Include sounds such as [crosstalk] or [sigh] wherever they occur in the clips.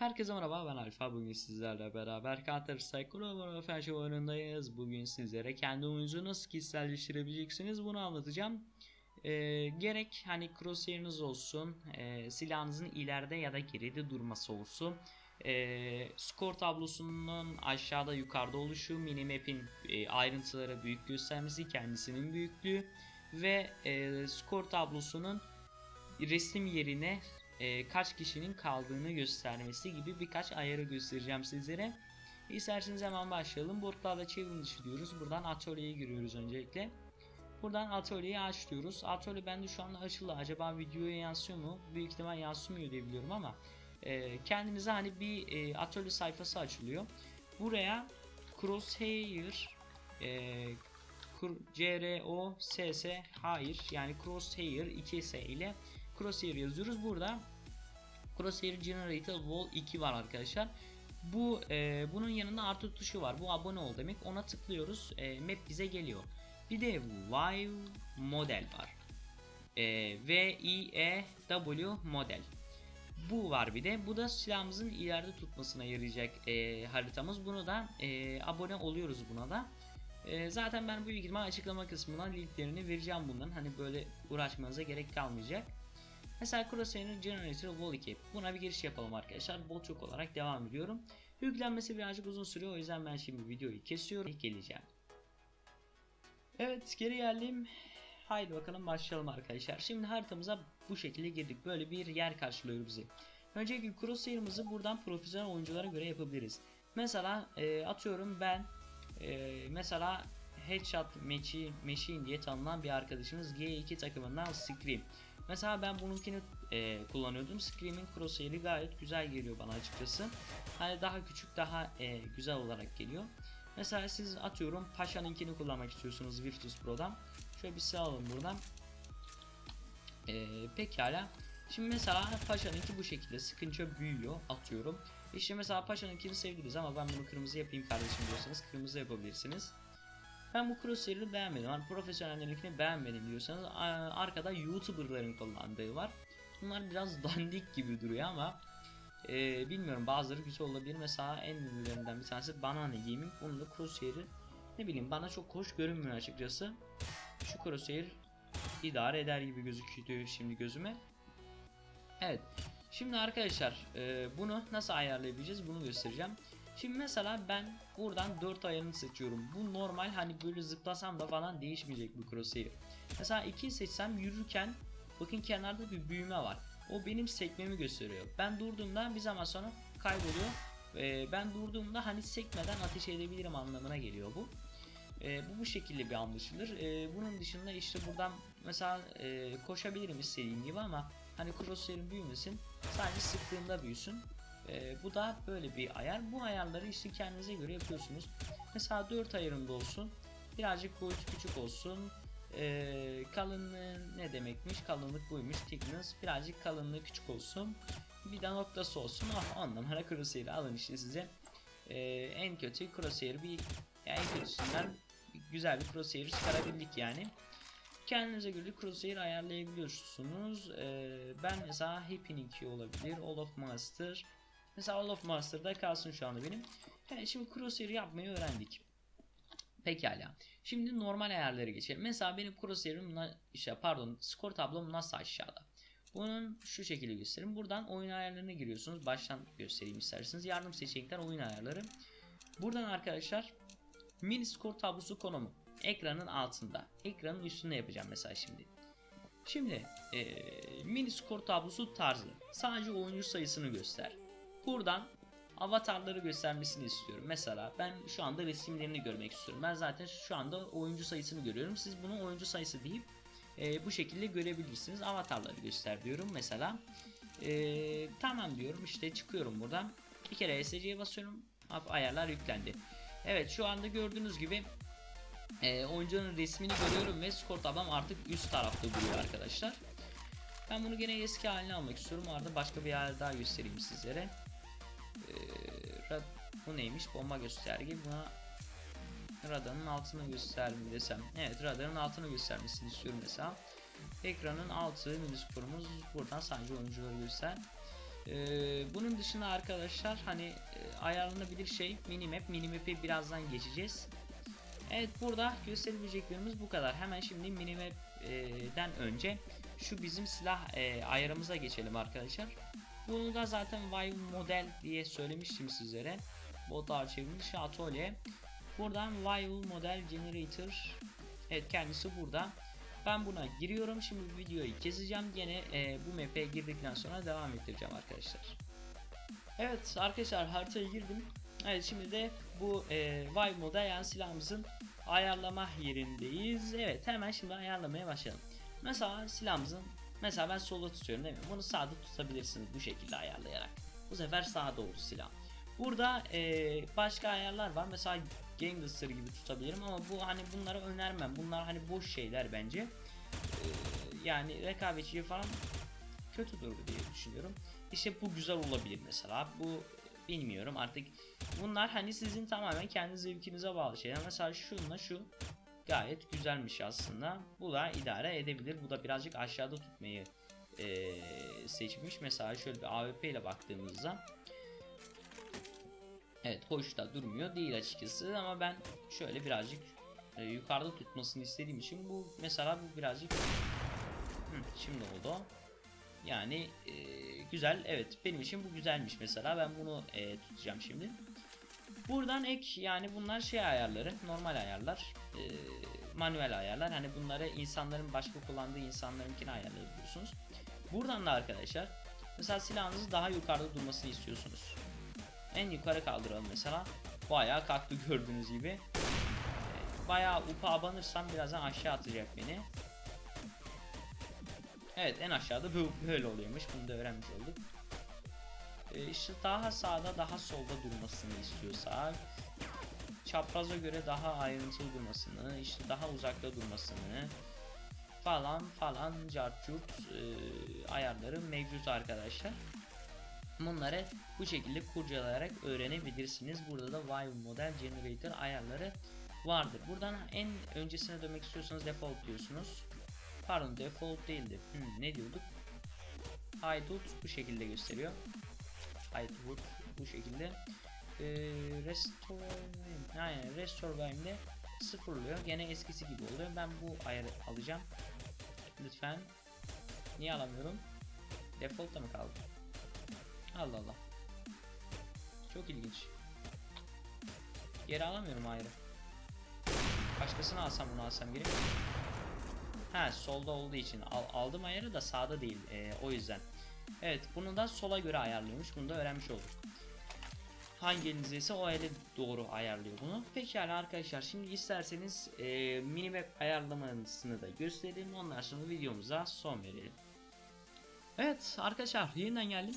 Herkese merhaba ben Alfa bugün sizlerle beraber Counter Strike Global Offensive oyunundayız. Bugün sizlere kendi oyununuzu nasıl kişiselleştirebileceksiniz bunu anlatacağım. Ee, gerek hani crosshair'ınız olsun, e, silahınızın ileride ya da geride durması olsun. E, skor tablosunun aşağıda yukarıda oluşu, minimap'in e, ayrıntılara büyük göstermesi, kendisinin büyüklüğü ve e, skor tablosunun resim yerine e, kaç kişinin kaldığını göstermesi gibi birkaç ayarı göstereceğim sizlere. İsterseniz hemen başlayalım. Boardlarda challenge diyoruz. Buradan atölyeye giriyoruz öncelikle. Buradan atölyeyi aç. Atölye bende şu anda açıldı. Acaba videoya yansıyor mu? Büyük ihtimal yansımıyor diye biliyorum ama e, kendinize hani bir e, atölye sayfası açılıyor. Buraya crosshair e, C-R-O-S-S hayır yani crosshair 2S ile crosshair yazıyoruz. Burada crosshair generator wall 2 var arkadaşlar. Bu e, bunun yanında artı tuşu var. Bu abone ol demek. Ona tıklıyoruz. E, map bize geliyor. Bir de Vive model var. E, V I E W model. Bu var bir de. Bu da silahımızın ileride tutmasına yarayacak e, haritamız. Bunu da e, abone oluyoruz buna da. E, zaten ben bu ilgili açıklama kısmına linklerini vereceğim bunların. Hani böyle uğraşmanıza gerek kalmayacak. Mesela Crosshair'ın Generator Wall 2. Buna bir giriş yapalım arkadaşlar. Bolçuk olarak devam ediyorum. Yüklenmesi birazcık uzun sürüyor. O yüzden ben şimdi videoyu kesiyorum. Geleceğim. Evet geri geldim. Haydi bakalım başlayalım arkadaşlar. Şimdi haritamıza bu şekilde girdik. Böyle bir yer karşılıyor bizi. Öncelikle Crosshair'ımızı buradan profesyonel oyunculara göre yapabiliriz. Mesela e, atıyorum ben e, mesela Headshot Machine diye tanınan bir arkadaşımız G2 takımından Scream. Mesela ben bununkini e, kullanıyordum. Scream'in crosshair'i gayet güzel geliyor bana açıkçası. Hani daha küçük, daha e, güzel olarak geliyor. Mesela siz atıyorum Paşa'nınkini kullanmak istiyorsunuz Virtus Pro'dan. Şöyle bir silah alın buradan. E, pekala. Şimdi mesela Paşa'nınki bu şekilde sıkınca büyüyor atıyorum. İşte mesela Paşa'nınkini sevdiniz ama ben bunu kırmızı yapayım kardeşim diyorsanız kırmızı yapabilirsiniz. Ben bu crosshair'ı beğenmedim. Yani profesyonellerinkini beğenmedim diyorsanız arkada YouTuber'ların kullandığı var. Bunlar biraz [laughs] dandik gibi duruyor ama e, bilmiyorum bazıları güzel olabilir. Mesela en ünlülerinden bir tanesi Banana Gaming. Bunun da crosshair'ı ne bileyim bana çok hoş görünmüyor açıkçası. Şu crosshair idare eder gibi gözüküyor şimdi gözüme. Evet. Şimdi arkadaşlar e, bunu nasıl ayarlayabileceğiz bunu göstereceğim. Şimdi mesela ben buradan 4 ayarını seçiyorum. Bu normal hani böyle zıplasam da falan değişmeyecek bu crosshair. Mesela 2'yi seçsem yürürken bakın kenarda bir büyüme var. O benim sekmemi gösteriyor. Ben durduğumda bir zaman sonra kayboluyor. Ee, ben durduğumda hani sekmeden ateş edebilirim anlamına geliyor bu. Ee, bu bu şekilde bir anlaşılır. Ee, bunun dışında işte buradan mesela e, koşabilirim istediğim gibi ama hani crosshair'in büyümesin. Sadece sıktığımda büyüsün. E, bu da böyle bir ayar. Bu ayarları işte kendinize göre yapıyorsunuz. Mesela 4 ayarında olsun. Birazcık boyutu küçük olsun. E, kalınlığı ne demekmiş? Kalınlık buymuş. Thickness birazcık kalınlığı küçük olsun. Bir de noktası olsun. Ah ondan sonra crosshair'i alın işte size. E, en kötü crosshair bir yani en kötüsünden güzel bir crosshair çıkarabildik yani. Kendinize göre crosshair ayarlayabiliyorsunuz. Ee, ben mesela Happy'ninki olabilir. All of Master. Mesela All of Master'da kalsın şu anda benim. Yani şimdi crosshair yapmayı öğrendik. Pekala. Şimdi normal ayarlara geçelim. Mesela benim crosshair'im işte pardon skor tablom nasıl aşağıda. Bunun şu şekilde göstereyim. Buradan oyun ayarlarına giriyorsunuz. Baştan göstereyim isterseniz. Yardım seçenekler oyun ayarları. Buradan arkadaşlar mini skor tablosu konumu ekranın altında. Ekranın üstünde yapacağım mesela şimdi. Şimdi e, mini skor tablosu tarzı. Sadece oyuncu sayısını göster. Buradan avatarları göstermesini istiyorum. Mesela ben şu anda resimlerini görmek istiyorum. Ben zaten şu anda oyuncu sayısını görüyorum. Siz bunu oyuncu sayısı deyip e, bu şekilde görebilirsiniz. Avatarları göster diyorum mesela. E, tamam diyorum işte çıkıyorum buradan. Bir kere ESC'ye basıyorum. Ayarlar yüklendi. Evet şu anda gördüğünüz gibi e, oyuncunun resmini görüyorum ve skor tablam artık üst tarafta duruyor arkadaşlar. Ben bunu gene eski haline almak istiyorum. Arada başka bir yer daha göstereyim sizlere. Ee, bu neymiş? Bomba gösterge. Buna radarın altını göster desem. Evet radarın altını göstermesini istiyorum mesela. Ekranın altı mini sporumuz buradan sadece oyuncuları göster. Ee, bunun dışında arkadaşlar hani e, ayarlanabilir şey minimap. Minimap'i birazdan geçeceğiz. Evet burada gösterebileceklerimiz bu kadar. Hemen şimdi minimap'den önce şu bizim silah e, ayarımıza geçelim arkadaşlar. Bunu da zaten Vive model diye söylemiştim sizlere. Botlar çevrilmiş atölye. Buradan Vive model generator. Evet kendisi burada. Ben buna giriyorum. Şimdi videoyu keseceğim. Yine e, bu map'e girdikten sonra devam ettireceğim arkadaşlar. Evet arkadaşlar haritaya girdim. Evet şimdi de bu e, Vive moda yani silahımızın ayarlama yerindeyiz. Evet hemen şimdi ayarlamaya başlayalım. Mesela silahımızın mesela ben solda tutuyorum değil mi? Bunu sağda tutabilirsiniz bu şekilde ayarlayarak. Bu sefer sağda oldu silah. Burada e, başka ayarlar var. Mesela Gangster gibi tutabilirim ama bu hani bunları önermem. Bunlar hani boş şeyler bence. E, yani rekabetçi falan kötü durur diye düşünüyorum. İşte bu güzel olabilir mesela. Bu bilmiyorum artık. Bunlar hani sizin tamamen kendi zevkinize bağlı şeyler. Mesela şunla şu gayet güzelmiş aslında. Bu da idare edebilir. Bu da birazcık aşağıda tutmayı e, seçmiş. Mesela şöyle bir AWP ile baktığımızda Evet hoş da durmuyor değil açıkçası ama ben şöyle birazcık e, yukarıda tutmasını istediğim için bu mesela bu birazcık Hı, şimdi oldu. Yani e, güzel evet benim için bu güzelmiş mesela ben bunu e, tutacağım şimdi. Buradan ek yani bunlar şey ayarları normal ayarlar e, manuel ayarlar hani bunları insanların başka kullandığı insanlarınkini ayarlayabiliyorsunuz. Buradan da arkadaşlar mesela silahınızı daha yukarıda durmasını istiyorsunuz. En yukarı kaldıralım mesela. Bayağı kalktı [laughs] gördüğünüz gibi. Bayağı upa abanırsam birazdan aşağı atacak beni. Evet en aşağıda böyle oluyormuş. Bunu da öğrenmiş olduk. Ee, işte daha sağda daha solda durmasını istiyorsak çapraza göre daha ayrıntılı durmasını, işte daha uzakta durmasını falan falan cartçurt e, ayarları mevcut arkadaşlar. Bunları bu şekilde kurcalayarak öğrenebilirsiniz. Burada da Vive Model Generator ayarları vardır. Buradan en öncesine dönmek istiyorsanız default diyorsunuz. Pardon default değildi. Hmm, ne diyorduk? Hideout bu şekilde gösteriyor. Hideout bu şekilde. Ee, restore aynen restore time'de sıfırlıyor. Gene eskisi gibi oluyor. Ben bu ayarı alacağım. Lütfen. Niye alamıyorum? Default'ta mı kaldı? Allah Allah. Çok ilginç. Geri alamıyorum ayrı. Başkasını alsam bunu alsam geri. Ha solda olduğu için Al, aldım ayarı da sağda değil ee, o yüzden. Evet bunu da sola göre ayarlıyormuş. Bunu da öğrenmiş olduk. Hangi elinizde ise o ele doğru ayarlıyor bunu. Pekala arkadaşlar şimdi isterseniz e, minimap ayarlamasını da gösterelim. Ondan sonra videomuza son verelim. Evet arkadaşlar yeniden geldim.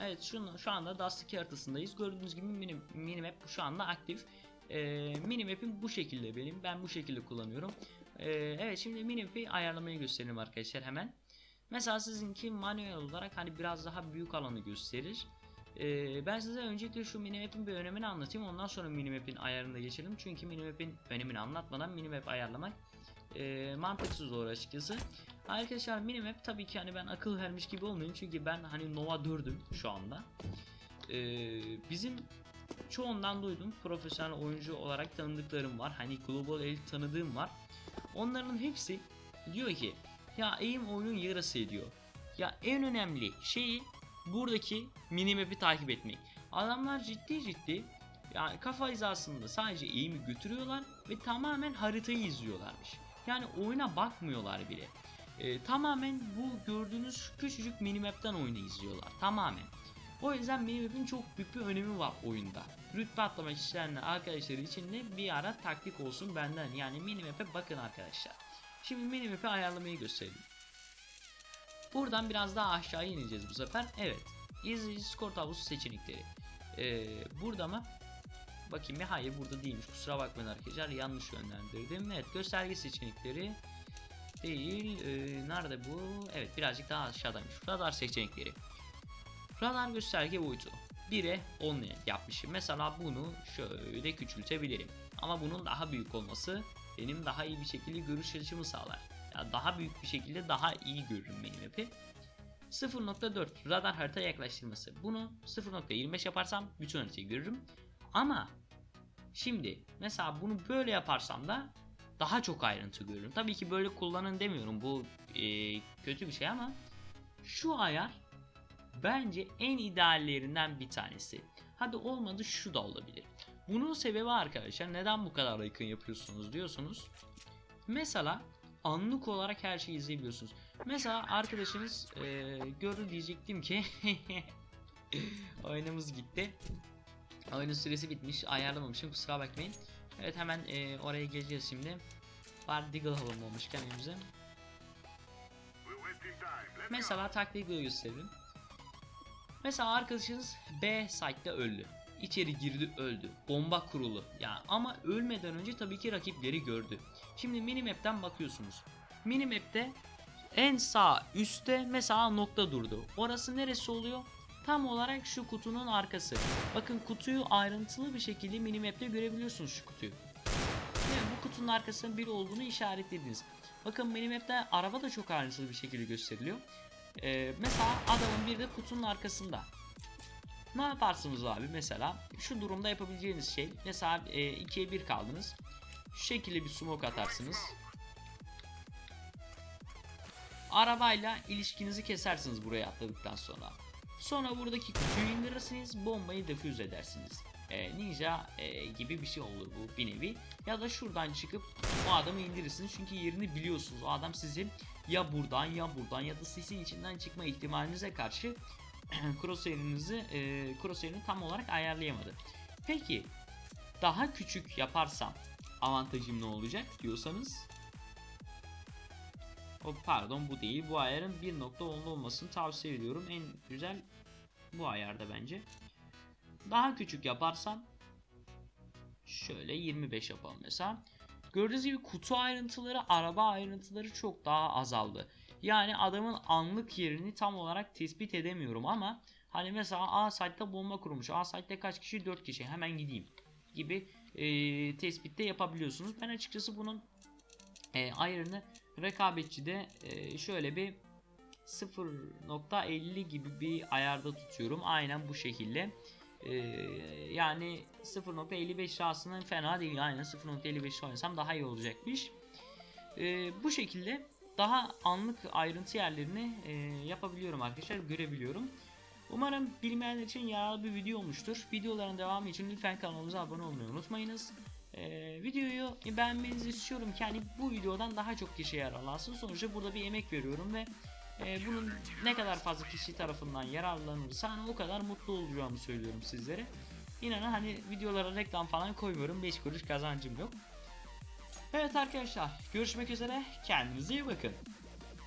Evet şu, şu anda Dust 2 haritasındayız. Gördüğünüz gibi mini, minimap şu anda aktif. E, minimap'im bu şekilde benim. Ben bu şekilde kullanıyorum. E, evet şimdi minimap'i ayarlamayı gösterelim arkadaşlar hemen. Mesela sizinki manuel olarak hani biraz daha büyük alanı gösterir. Ee, ben size öncelikle şu minimap'in bir önemini anlatayım. Ondan sonra minimap'in ayarına geçelim. Çünkü minimap'in önemini anlatmadan minimap ayarlamak e, mantıksız olur açıkçası. Arkadaşlar minimap tabii ki hani ben akıl vermiş gibi olmayayım. Çünkü ben hani Nova 4'üm şu anda. Ee, bizim çoğundan duydum. Profesyonel oyuncu olarak tanıdıklarım var. Hani Global Elite tanıdığım var. Onların hepsi diyor ki ya aim oyunun yarısı ediyor. Ya en önemli şeyi buradaki minimap'i takip etmek. Adamlar ciddi ciddi yani kafa hizasında sadece eğimi götürüyorlar ve tamamen haritayı izliyorlarmış. Yani oyuna bakmıyorlar bile. Ee, tamamen bu gördüğünüz küçücük minimap'ten oyunu izliyorlar. Tamamen. O yüzden minimap'in çok büyük bir önemi var oyunda. Rütbe atlamak isteyenler arkadaşları için de bir ara taktik olsun benden. Yani minimap'e bakın arkadaşlar. Şimdi minimap'i ayarlamayı gösterelim. Buradan biraz daha aşağı ineceğiz bu sefer. Evet. İzleyici skor tablosu seçenekleri. Ee, burada mı? Bakayım ya hayır burada değilmiş. Kusura bakmayın arkadaşlar. Yanlış yönlendirdim. Evet gösterge seçenekleri değil. Ee, nerede bu? Evet birazcık daha aşağıdaymış. Radar seçenekleri. Radar gösterge boyutu. 1'e 10 yapmışım. Mesela bunu şöyle küçültebilirim. Ama bunun daha büyük olması benim daha iyi bir şekilde görüş açımı sağlar. Ya daha büyük bir şekilde daha iyi görürüm benim hepi. 0.4 radar harita yaklaştırması. Bunu 0.25 yaparsam bütün haritayı görürüm. Ama şimdi mesela bunu böyle yaparsam da daha çok ayrıntı görürüm. Tabii ki böyle kullanın demiyorum. Bu e, kötü bir şey ama şu ayar bence en ideallerinden bir tanesi. Hadi olmadı şu da olabilir. Bunun sebebi arkadaşlar neden bu kadar yakın yapıyorsunuz diyorsunuz. Mesela anlık olarak her şeyi izleyebiliyorsunuz. Mesela arkadaşınız e, gördü diyecektim ki [laughs] oyunumuz gitti. Oyunun süresi bitmiş ayarlamamışım kusura bakmayın. Evet hemen e, oraya geleceğiz şimdi. Var Deagle alalım olmuşken elimize. Mesela taktiği gösterelim. Mesela arkadaşınız B site'de öldü. İçeri girdi öldü. Bomba kurulu. Yani ama ölmeden önce tabii ki rakipleri gördü. Şimdi minimap'ten bakıyorsunuz. Minimap'te en sağ üstte mesela nokta durdu. Orası neresi oluyor? Tam olarak şu kutunun arkası. Bakın kutuyu ayrıntılı bir şekilde minimap'te görebiliyorsunuz şu kutuyu. Mi? Bu kutunun arkasının biri olduğunu işaretlediniz. Bakın minimap'te araba da çok ayrıntılı bir şekilde gösteriliyor. Ee, mesela adamın bir de kutunun arkasında. Ne yaparsınız abi mesela? Şu durumda yapabileceğiniz şey mesela 2'ye 1 kaldınız. Şu şekilde bir smoke atarsınız. Arabayla ilişkinizi kesersiniz buraya atladıktan sonra. Sonra buradaki kutuyu indirirsiniz, bombayı defüz edersiniz. Ee, ninja e, gibi bir şey olur bu bir nevi. Ya da şuradan çıkıp o adamı indirirsiniz çünkü yerini biliyorsunuz. O adam sizi ya buradan ya buradan ya da sesin içinden çıkma ihtimalinize karşı [clears throat] crosshair'inizi e, crosshair'ini tam olarak ayarlayamadı. Peki daha küçük yaparsam avantajım ne olacak diyorsanız o pardon bu değil. Bu ayarın 1.10 olmasını tavsiye ediyorum. En güzel bu ayarda bence. Daha küçük yaparsam şöyle 25 yapalım mesela. Gördüğünüz gibi kutu ayrıntıları, araba ayrıntıları çok daha azaldı. Yani adamın anlık yerini tam olarak tespit edemiyorum ama hani mesela A site'de bomba kurmuş. A site'de kaç kişi? 4 kişi. Hemen gideyim gibi e, tespitte yapabiliyorsunuz. Ben açıkçası bunun e, ayarını rekabetçide e, şöyle bir 0.50 gibi bir ayarda tutuyorum. Aynen bu şekilde. Ee, yani 0.55 şahsının fena değil. Aynen 0.55 oynasam daha iyi olacakmış. Ee, bu şekilde daha anlık ayrıntı yerlerini e, yapabiliyorum arkadaşlar. Görebiliyorum. Umarım bilmeyenler için yararlı bir video olmuştur. Videoların devamı için lütfen kanalımıza abone olmayı unutmayınız. Ee, videoyu beğenmenizi istiyorum ki hani bu videodan daha çok kişi yararlansın. Sonuçta burada bir emek veriyorum ve e, bunun ne kadar fazla kişi tarafından yararlanırsa hani o kadar mutlu olacağımı söylüyorum sizlere. İnanın hani videolara reklam falan koymuyorum. 5 kuruş kazancım yok. Evet arkadaşlar görüşmek üzere. Kendinize iyi bakın.